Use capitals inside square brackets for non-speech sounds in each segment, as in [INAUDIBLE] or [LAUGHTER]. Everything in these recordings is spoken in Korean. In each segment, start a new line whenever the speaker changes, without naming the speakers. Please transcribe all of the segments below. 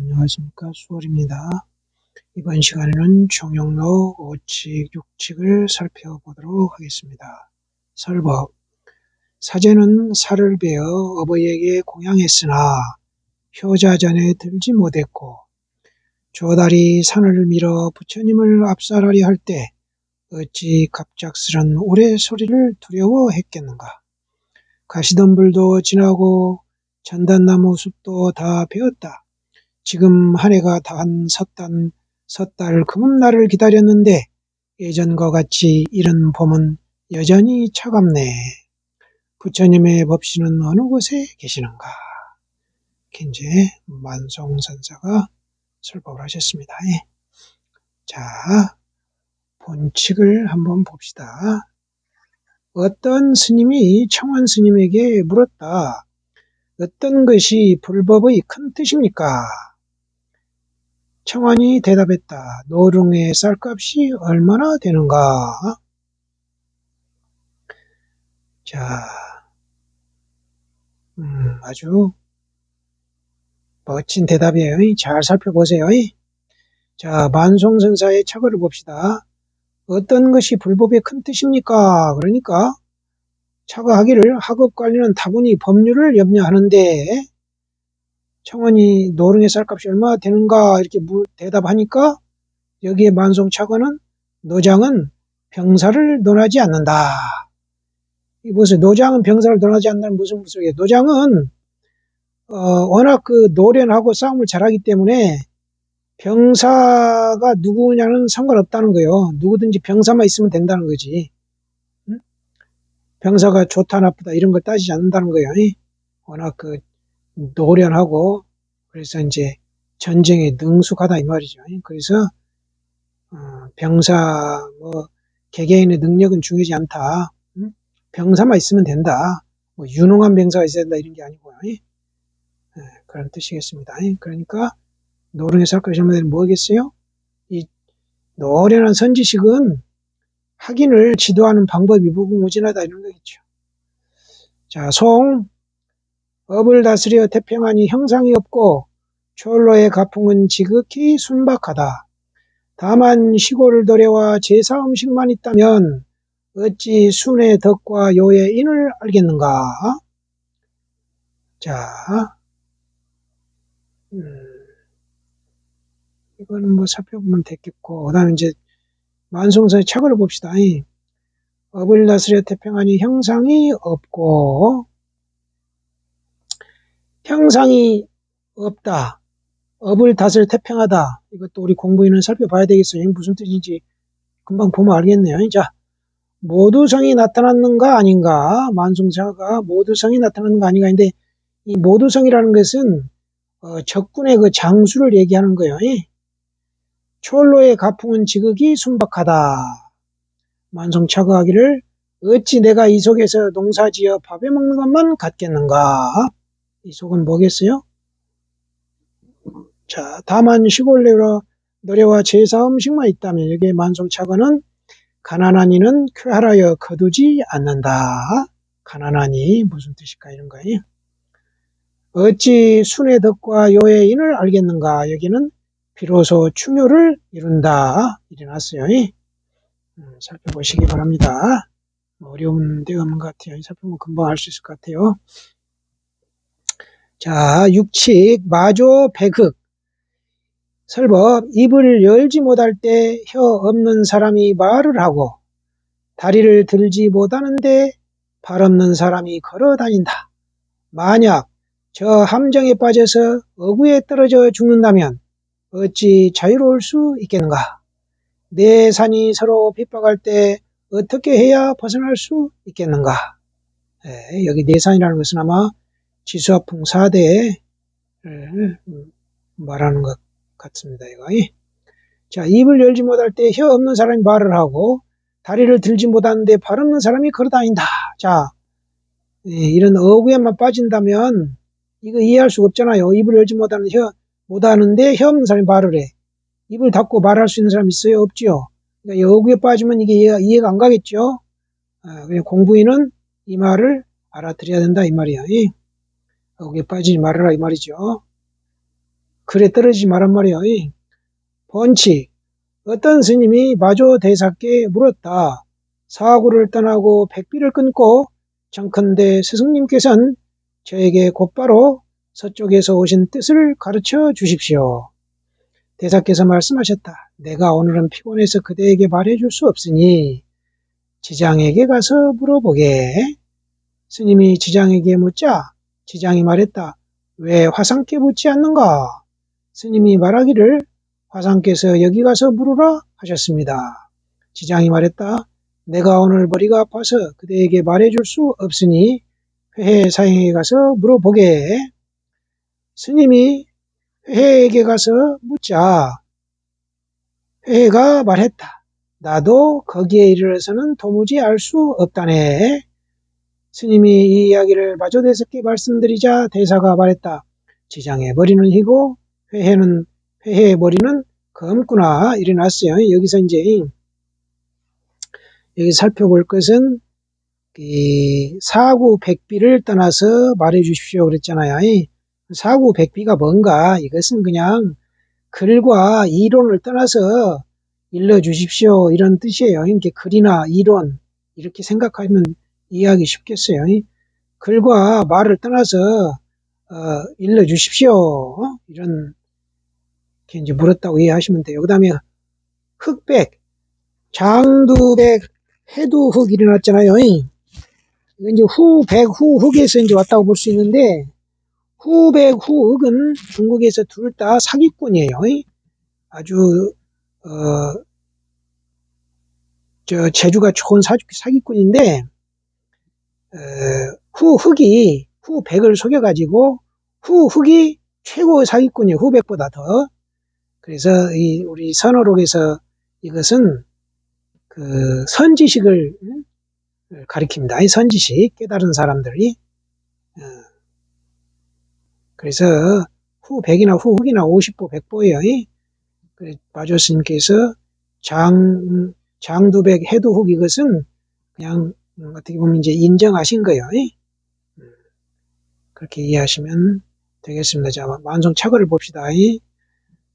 안녕하십니까 수월입니다. 이번 시간에는 종용로 5칙, 6칙을 살펴보도록 하겠습니다. 설법 사제는 살을 베어 어버이에게 공양했으나 효자전에 들지 못했고 조달이 산을 밀어 부처님을 압살하려 할 때 어찌 갑작스런 오래 소리를 두려워했겠는가. 가시덤불도 지나고 전단나무 숲도 다 베었다. 지금 한 해가 다한 섣단, 섣달 금음날을 기다렸는데 예전과 같이 이런 봄은 여전히 차갑네. 부처님의 법신은 어느 곳에 계시는가? 이제 만송선사가 설법을 하셨습니다. 예. 자, 본칙을 한번 봅시다. 어떤 스님이 청원 스님에게 물었다. 어떤 것이 불법의 큰 뜻입니까? 청원이 대답했다. 노릉의 쌀값이 얼마나 되는가? 자, 음, 아주 멋진 대답이에요. 잘 살펴보세요. 자, 만송선사의 착어를 봅시다. 어떤 것이 불법의 큰 뜻입니까? 그러니까 차거하기를 학업 관리는 다분히 법률을 염려하는데 청원이 노릉의 쌀값이 얼마 되는가 이렇게 대답하니까 여기에 만송 차관은 노장은 병사를 논하지 않는다. 이보세요. 노장은 병사를 논하지 않는다는 무슨 소리예요? 노장은 어, 워낙 그 노련하고 싸움을 잘하기 때문에 병사가 누구냐는 상관없다는 거예요. 누구든지 병사만 있으면 된다는 거지. 응? 병사가 좋다 나쁘다 이런 걸 따지지 않는다는 거예요. 워낙 그 노련하고 그래서 이제 전쟁에 능숙하다 이 말이죠. 그래서 어, 병사 뭐 개개인의 능력은 중요하지 않다. 병사만 있으면 된다. 뭐 유능한 병사가 있어야 된다 이런 게 아니고요. 네, 그런 뜻이겠습니다. 그러니까 노령의 사건 잘못되면 뭐겠어요? 이 노련한 선지식은 확인을 지도하는 방법이 무궁무진하다 이런 거겠죠. 자, 송 업을 다스려 태평하니 형상이 없고 철로의 가풍은 지극히 순박하다. 다만 시골 도래와 제사 음식만 있다면 어찌 순의 덕과 요의 인을 알겠는가? 자, 음, 이거는 뭐 살펴보면 됐겠고, 그 다음에 이제 만송사의 착을 봅시다. 업을 다스려 태평하니 형상이 없고, 형상이 없다. 업을 다스려 태평하다. 이것도 우리 공부인은 살펴봐야 되겠어요. 무슨 뜻인지 금방 보면 알겠네요. 자, 모두성이 나타났는가 아닌가? 만송사가 모두성이 나타났는가 아닌가? 인데 이 모두성이라는 것은 어, 적군의 그 장수를 얘기하는 거예요. 초로의 가풍은 지극이 순박하다. 만송차가 하기를 어찌 내가 이 속에서 농사지어 밥에 먹는 것만 같겠는가? 이 속은 뭐겠어요? 자, 다만 시골 내로 노래와 제사 음식만 있다면 여기에 만송차거는 가난한 이는 쾌하라여 거두지 않는다. 가난한 이 무슨 뜻일까 이런 거예요. 어찌 순의 덕과 요의 인을 알겠는가 여기는 비로소 충효를 이룬다. 일어났어요. 음, 살펴보시기 바랍니다. 어려운 데 없는 것 같아요. 살펴보면 금방 알 수 있을 것 같아요. 자, 육칙, 마조, 백흑. 설법, 입을 열지 못할 때 혀 없는 사람이 말을 하고 다리를 들지 못하는데 발 없는 사람이 걸어 다닌다. 만약 저 함정에 빠져서 어구에 떨어져 죽는다면 어찌 자유로울 수 있겠는가? 내 산이 서로 핍박할 때 어떻게 해야 벗어날 수 있겠는가? 네, 여기 내산이라는 것은 아마 지수화풍 4대를 말하는 것 같습니다. 이거. 자, 입을 열지 못할 때 혀 없는 사람이 말을 하고 다리를 들지 못하는데 발 없는 사람이 걸어다닌다. 자, 예, 이런 어구에만 빠진다면 이거 이해할 수가 없잖아요. 입을 열지 못하는 혀 못하는데 혀 없는 사람이 말을 해. 입을 닫고 말할 수 있는 사람 있어요? 없죠. 그러니까 어구에 빠지면 이게 이해가, 이해가 안 가겠죠. 아, 공부인은 이 말을 알아들여야 된다 이 말이야. 거기에 빠지지 말아라 이 말이죠. 글에 떨어지지 말란 말이야. 이. 번칙. 어떤 스님이 마조 대사께 물었다. 사구를 떠나고 백비를 끊고 정컨대 스승님께서는 저에게 곧바로 서쪽에서 오신 뜻을 가르쳐 주십시오. 대사께서 말씀하셨다. 내가 오늘은 피곤해서 그대에게 말해 줄 수 없으니 지장에게 가서 물어보게. 스님이 지장에게 묻자 지장이 말했다. 왜 화상께 묻지 않는가? 스님이 말하기를 화상께서 여기 가서 물으라 하셨습니다. 지장이 말했다. 내가 오늘 머리가 아파서 그대에게 말해줄 수 없으니 회해 사행에 가서 물어보게. 스님이 회해에게 가서 묻자 회해가 말했다. 나도 거기에 이르러서는 도무지 알 수 없다네. 스님이 이 이야기를 대석께 말씀드리자 대사가 말했다. 지장의 머리는 희고 회해는 회해의 머리는 검구나 일어났어요. 여기서 이제 여기 살펴볼 것은 사구 백비를 떠나서 말해 주십시오 그랬잖아요. 사구 백비가 뭔가 이것은 그냥 글과 이론을 떠나서 일러 주십시오 이런 뜻이에요. 이렇게 글이나 이론 이렇게 생각하면 이해하기 쉽겠어요. 글과 말을 떠나서 어, 일러 주십시오 이런 이렇게 이제 물었다고 이해하시면 돼요. 그 다음에 흑백, 장두백, 해두흑 일어났잖아요. 이제 후백, 후흑에서 이제 왔다고 볼 수 있는데 후백, 후흑은 중국에서 둘 다 사기꾼이에요. 아주 어, 저 재주가 좋은 사기꾼인데 어, 후흑이 후백을 속여가지고 후흑이 최고의 사기꾼이에요. 후백보다 더. 그래서 이 우리 선어록에서 이것은 그 선지식을 가리킵니다. 이 선지식 깨달은 사람들이 어, 그래서 후 100이나 후 흑이나 50보 100보예요. 마조스님께서 장 장두백 해두흑 이것은 그냥 어떻게 보면 이제 인정하신 거예요. 음, 그렇게 이해하시면 되겠습니다. 자, 만성 착어를 봅시다.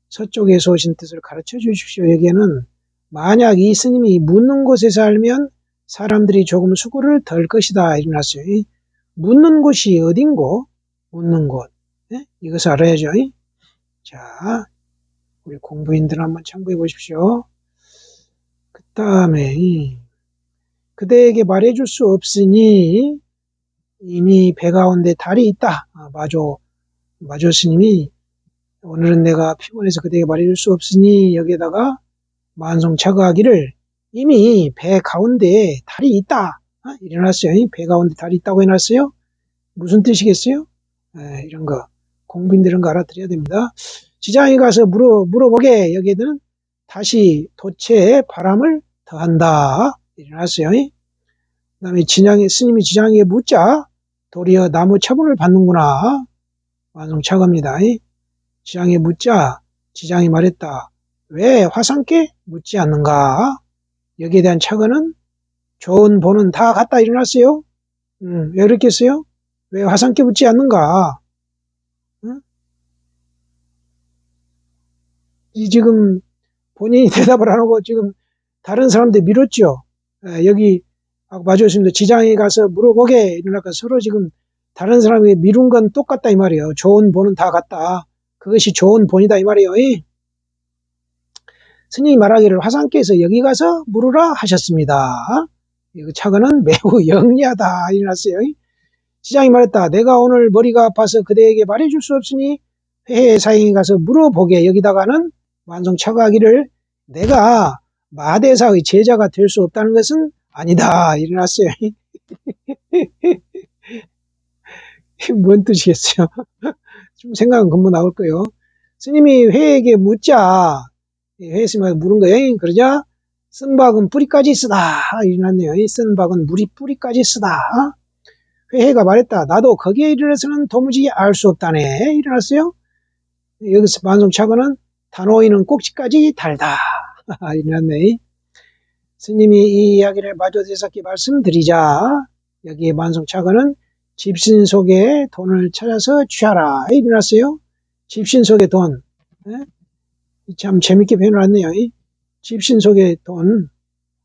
서쪽에서 오신 뜻을 가르쳐 주십시오. 여기에는 만약 이 스님이 묻는 곳에 살면 사람들이 조금 수고를 덜 것이다. 일어났어요. 묻는 곳이 어딘고? 묻는 곳. 네? 이것을 알아야죠. 자, 우리 공부인들 한번 참고해 보십시오. 그 다음에 그대에게 말해줄 수 없으니 이미 배 가운데 달이 있다. 아, 마조, 마조 스님이 오늘은 내가 피곤해서 그대에게 말해줄 수 없으니 여기에다가 만성 차가하기를 이미 배 가운데 달이 있다. 어? 일어났어요. 배 가운데 달이 있다고 해놨어요. 무슨 뜻이겠어요? 에, 이런 거 공부인들 이런 거 알아들어야 됩니다. 지장에 가서 물어 물어보게 여기에는 다시 도체에 바람을 더한다. 일어났어요. 그 다음에 진양의 스님이 지장에 묻자 도리어 나무 처분을 받는구나. 완성차갑니다. 지장에 묻자 지장이 말했다. 왜 화상께 묻지 않는가? 여기에 대한 착언은 좋은 보는 다 갖다 일어났어요. 음, 왜 그렇겠어요? 왜 화상께 묻지 않는가? 음? 이 지금 본인이 [LAUGHS] 대답을 안 하고 지금 다른 사람들 밀었죠. 에, 여기 마주했습니다. 지장에 가서 물어보게 이러니까 서로 지금 다른 사람이 미룬 건 똑같다 이 말이에요. 좋은 본은 다 같다. 그것이 좋은 본이다 이 말이에요. 스님이 말하기를 화상께서 여기 가서 물으라 하셨습니다. 이 차근은 매우 [LAUGHS] 영리하다 일어났어요. 시장이 말했다. 내가 오늘 머리가 아파서 그대에게 말해줄 수 없으니 회해 사행에 가서 물어보게 여기다가는 완성 차가하기를 내가 마대사의 제자가 될 수 없다는 것은 아니다 일어났어요. 뭔 뜻이겠어요? 좀 생각은 금방 나올 거예요. 스님이 회에게 묻자, 회스님한테 물은 거예요. 그러자, 쓴 박은 뿌리까지 쓰다. 일어났네요. 쓴 박은 물이 뿌리까지 쓰다. 회해가 말했다. 나도 거기에 이르러서는 도무지 알 수 없다네. 일어났어요. 여기서 반송차고는 단호이는 꼭지까지 달다. 일어났네. 스님이 이 이야기를 마저 대사께 말씀드리자 여기에 만성차고는 집신 속에 돈을 찾아서 취하라. 일어났어요. 집신 속의 돈. 예? 참 재밌게 표현해놨네요. 이? 집신 속의 돈.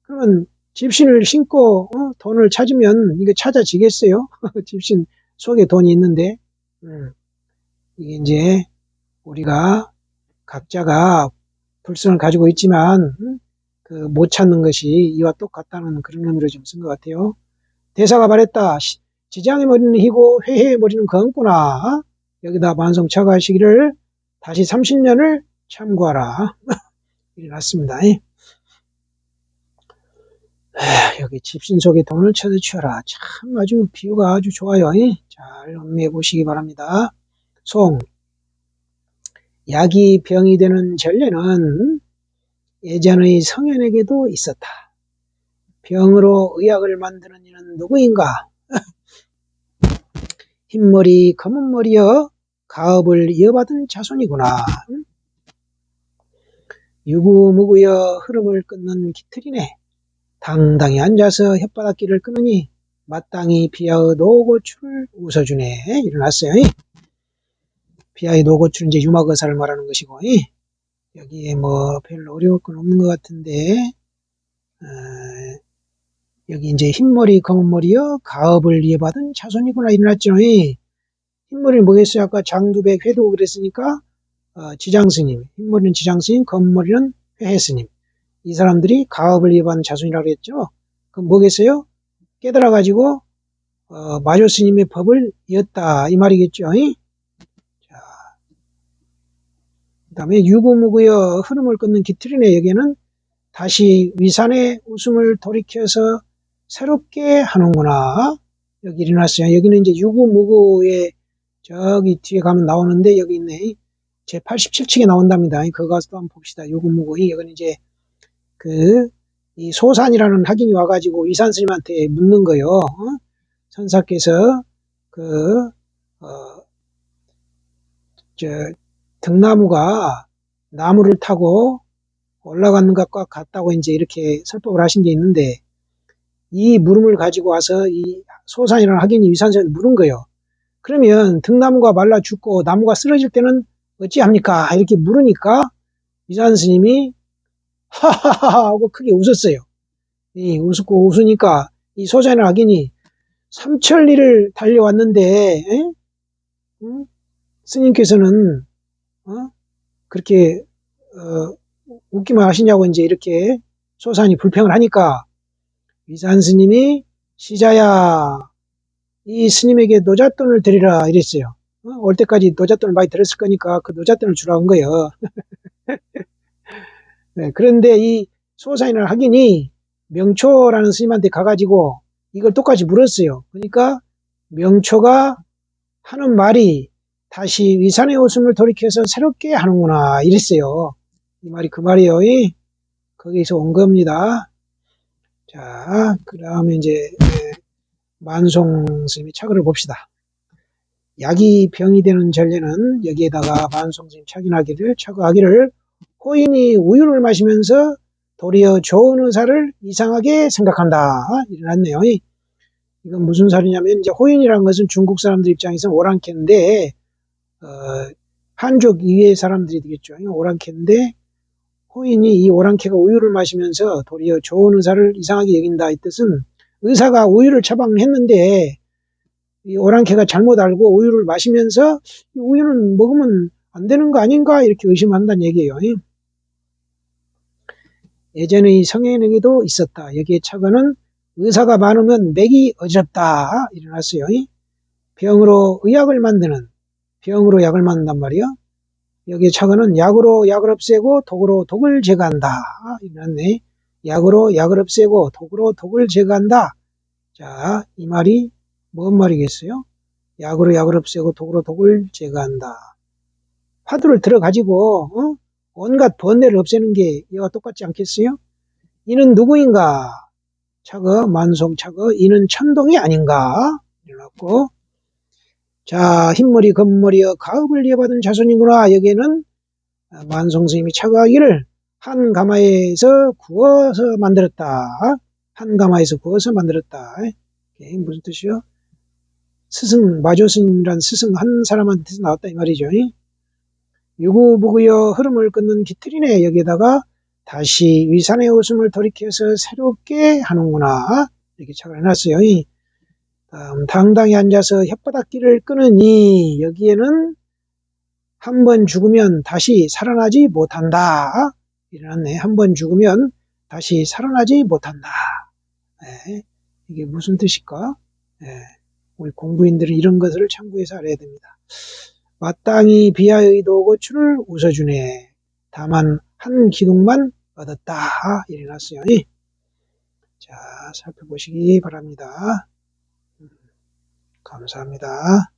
그러면 집신을 신고 어? 돈을 찾으면 이게 찾아지겠어요? [LAUGHS] 집신 속에 돈이 있는데 음, 이게 이제 우리가 각자가 불성을 가지고 있지만 음, 그못 찾는 것이 이와 똑같다는 그런 의미로 좀 쓴 것 같아요. 대사가 말했다. 시- 지장의 머리는 희고 회해의 머리는 검구나. 여기다 반성차가하시기를 다시 30년을 참고하라. [LAUGHS] 일어났습니다. 여기 집신 속에 돈을 쳐드치어라. 참 아주 비유가 아주 좋아요. 잘 음미해 보시기 바랍니다. 송. 약이 병이 되는 전례는 예전의 성현에게도 있었다. 병으로 의약을 만드는 이는 누구인가? [LAUGHS] 흰머리, 검은머리여 가업을 이어받은 자손이구나. 유구무구여 흐름을 끊는 기틀이네. 당당히 앉아서 혓바닥길을 끊으니 마땅히 비하의 노고추를 웃어주네. 일어났어요. 비하의 노고추는 이제 유마거사를 말하는 것이고 여기에 뭐 별로 어려울 건 없는 것 같은데 어, 여기 이제 흰머리 검은머리여 가업을 이어받은 자손이구나 일어났죠. 흰머리는 뭐겠어요? 아까 장두백 회도 그랬으니까 어, 지장스님, 흰머리는 지장스님, 검은머리는 회해스님. 이 사람들이 가업을 이어받은 자손이라고 했죠. 그럼 뭐겠어요? 깨달아가지고 어, 마조 스님의 법을 이었다 이 말이겠죠. 자, 그 다음에 유구무구여 흐름을 끊는 여기는 다시 위산의 웃음을 돌이켜서 새롭게 하는구나. 여기 일어났어요. 여기는 이제 유구무구의 저기 뒤에 가면 나오는데 여기 있네. 제 87층에 나온답니다. 그거 가서 또 한번 봅시다. 유구무구. 여기는 이제 그, 이 소산이라는 학인이 와가지고 이산 스님한테 묻는 거요. 어? 선사께서 그, 어, 저, 등나무가 나무를 타고 올라가는 것과 같다고 이제 이렇게 설법을 하신 게 있는데 이 물음을 가지고 와서 이 소산이라는 학인이 위산스님한테 물은 거예요. 그러면 등나무가 말라 죽고 나무가 쓰러질 때는 어찌합니까? 이렇게 물으니까 위산 스님이 하하하 하고 크게 웃었어요. 이 웃고 웃으니까 이 소자나 악인이 삼천리를 달려왔는데 에? 응? 스님께서는 어? 그렇게 어, 웃기만 하시냐고 이제 이렇게 소산이 불평을 하니까 위산 스님이 시자야 이 스님에게 노잣돈을 드리라 이랬어요. 어? 올 때까지 노잣돈을 많이 들었을 거니까 그 노잣돈을 주라고 한 거예요. [LAUGHS] 네, 그런데 이 소사인을 하기니 명초라는 스님한테 가가지고 이걸 똑같이 물었어요. 그러니까 명초가 하는 말이 다시 위산의 웃음을 돌이켜서 새롭게 하는구나 이랬어요. 이 말이 그 말이에요. 거기서 온 겁니다. 자, 그 다음에 이제 만송 스님의 차글을 봅시다. 약이 병이 되는 전례는 여기에다가 만송 스님 착인하기를 차거하기를 호인이 우유를 마시면서 도리어 좋은 의사를 이상하게 생각한다. 일어났네요. 이건 무슨 살이냐면 이제 호인이라는 것은 중국 사람들 입장에서 오랑캐인데 어, 한족 이외의 사람들이 되겠죠. 오랑캐인데 호인이 이 오랑캐가 우유를 마시면서 도리어 좋은 의사를 이상하게 여긴다. 이 뜻은 의사가 우유를 처방했는데 이 오랑캐가 잘못 알고 우유를 마시면서 이 우유는 먹으면 안 되는 거 아닌가 이렇게 의심한다는 얘기예요. 예전의 성인에게도 있었다. 여기에 차거는 의사가 많으면 맥이 어지럽다. 일어났어요. 병으로 의약을 만드는 병으로 약을 만든단 말이요. 여기에 차거는 약으로 약을 없애고 독으로 독을 제거한다. 일어났네. 약으로 약을 없애고 독으로 독을 제거한다. 자, 이 말이 뭔 말이겠어요? 약으로 약을 없애고 독으로 독을 제거한다. 화두를 들어가지고 어? 온갖 번뇌를 없애는 게 이와 똑같지 않겠어요? 이는 누구인가? 차거 만송 차거 이는 천동이 아닌가? 이래갖고 자 흰머리 검머리여 가업을 이어받은 자손이구나 여기에는 만송 스님이 차거하기를 한 가마에서 구워서 만들었다. 한 가마에서 구워서 만들었다. 이게 무슨 뜻이요? 스승 마조 스님이란 스승 한 사람한테서 나왔다 이 말이죠. 유구부구여 흐름을 끊는 기틀이네. 여기에다가 다시 위산의 웃음을 돌이켜서 새롭게 하는구나. 이렇게 착을 해놨어요. 다음, 당당히 앉아서 혓바닥길을 끊으니 여기에는 한 번 죽으면 다시 살아나지 못한다. 일어났네. 한 번 죽으면 다시 살아나지 못한다. 네, 이게 무슨 뜻일까? 네, 우리 공부인들은 이런 것을 참고해서 알아야 됩니다. 마땅히 비하의 도 고추를 웃어주네. 다만 한 기둥만 얻었다. 이래놨어요. 자, 살펴보시기 바랍니다. 음, 감사합니다.